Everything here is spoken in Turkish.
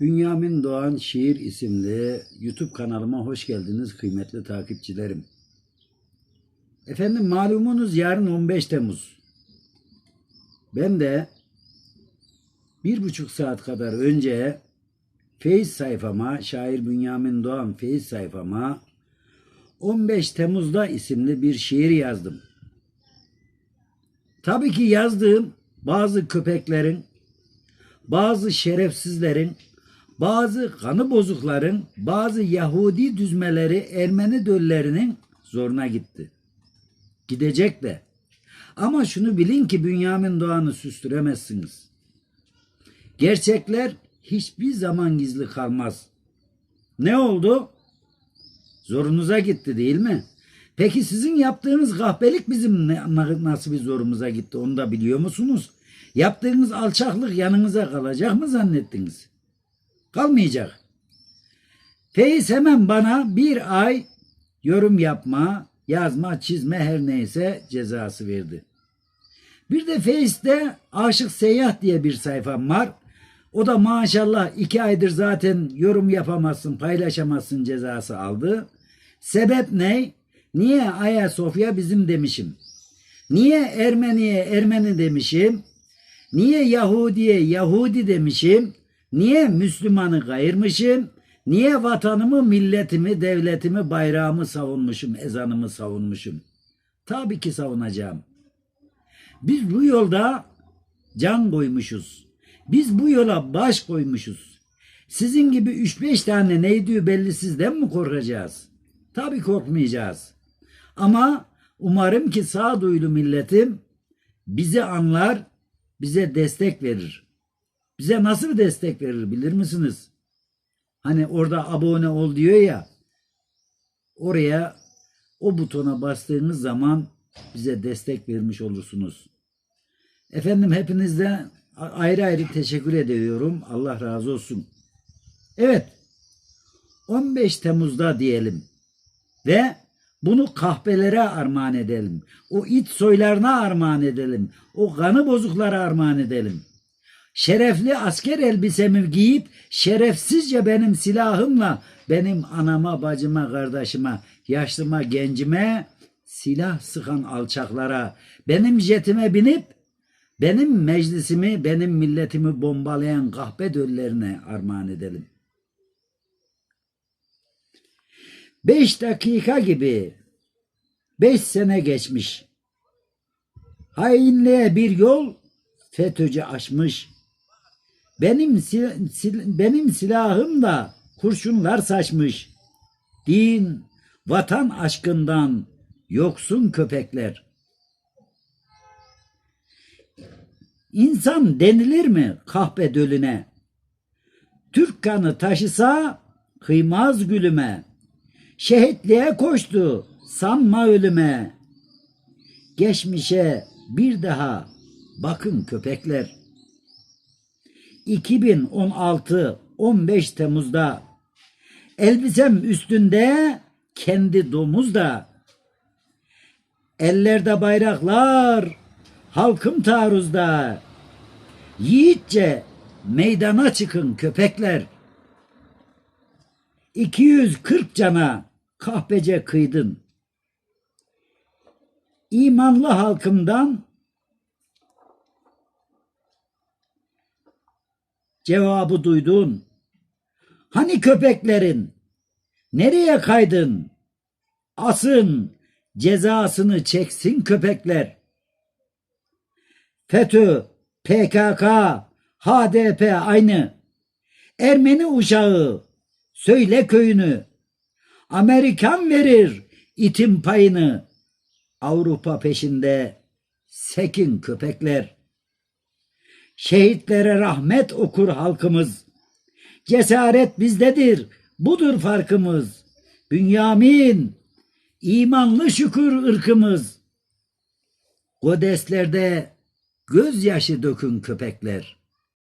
Bünyamin Doğan Şiir isimli YouTube kanalıma hoş geldiniz kıymetli takipçilerim. Efendim malumunuz yarın 15 Temmuz. Ben de bir buçuk saat kadar önce Face sayfama, şair Bünyamin Doğan Face sayfama 15 Temmuz'da isimli bir şiir yazdım. Tabii ki yazdığım bazı köpeklerin, bazı şerefsizlerin, bazı kanı bozukların, bazı Yahudi düzmeleri Ermeni döllerinin zoruna gitti. Gidecek de. Ama şunu bilin ki Bünyamin Doğan'ı süstüremezsiniz. Gerçekler hiçbir zaman gizli kalmaz. Ne oldu? Zorunuza gitti değil mi? Peki sizin yaptığınız kahpelik bizim ne- na- nasıl bir zorumuza gitti onu da biliyor musunuz? Yaptığınız alçaklık yanınıza kalacak mı zannettiniz? Kalmayacak. Feyiz hemen bana bir ay yorum yapma, yazma, çizme her neyse cezası verdi. Bir de Face'de Aşık Seyyah diye bir sayfam var. O da maşallah iki aydır zaten yorum yapamazsın, paylaşamazsın cezası aldı. Sebep ne? Niye Ayasofya bizim demişim? Niye Ermeniye Ermeni demişim? Niye Yahudiye Yahudi demişim? Niye Müslümanı kayırmışım? Niye vatanımı, milletimi, devletimi, bayrağımı savunmuşum, ezanımı savunmuşum? Tabii ki savunacağım. Biz bu yolda can koymuşuz. Biz bu yola baş koymuşuz. Sizin gibi 3-5 tane neydi belli sizden mi korkacağız? Tabii korkmayacağız. Ama umarım ki sağduyulu milletim bizi anlar, bize destek verir. Bize nasıl bir destek verir bilir misiniz? Hani orada abone ol diyor ya. Oraya o butona bastığınız zaman bize destek vermiş olursunuz. Efendim hepinizde ayrı ayrı teşekkür ediyorum. Allah razı olsun. Evet. 15 Temmuz'da diyelim. Ve bunu kahpelere armağan edelim. O it soylarına armağan edelim. O kanı bozuklara armağan edelim. Şerefli asker elbisemi giyip şerefsizce benim silahımla benim anama, bacıma, kardeşime, yaşlıma, gencime silah sıkan alçaklara, benim jetime binip benim meclisimi, benim milletimi bombalayan kahpe döllerine armağan edelim. Beş dakika gibi beş sene geçmiş. Hainliğe bir yol FETÖ'cü açmış. Benim sil- sil- benim silahım da kurşunlar saçmış. Din, vatan aşkından yoksun köpekler. İnsan denilir mi kahpe dölüne? Türk kanı taşısa kıymaz gülüme. Şehitliğe koştu sanma ölüme. Geçmişe bir daha bakın köpekler. 2016 15 Temmuz'da elbisem üstünde kendi domuzda. Ellerde bayraklar halkım taarruzda. Yiğitçe meydana çıkın köpekler. 240 cana kahpece kıydın. İmanlı halkımdan cevabı duydun. Hani köpeklerin? Nereye kaydın? Asın, cezasını çeksin köpekler. FETÖ, PKK, HDP aynı. Ermeni uşağı, söyle köyünü. Amerikan verir itin payını. Avrupa peşinde sekin köpekler. Şehitlere rahmet okur halkımız. Cesaret bizdedir, budur farkımız. Bünyamin, imanlı şükür ırkımız. Godeslerde gözyaşı dökün köpekler.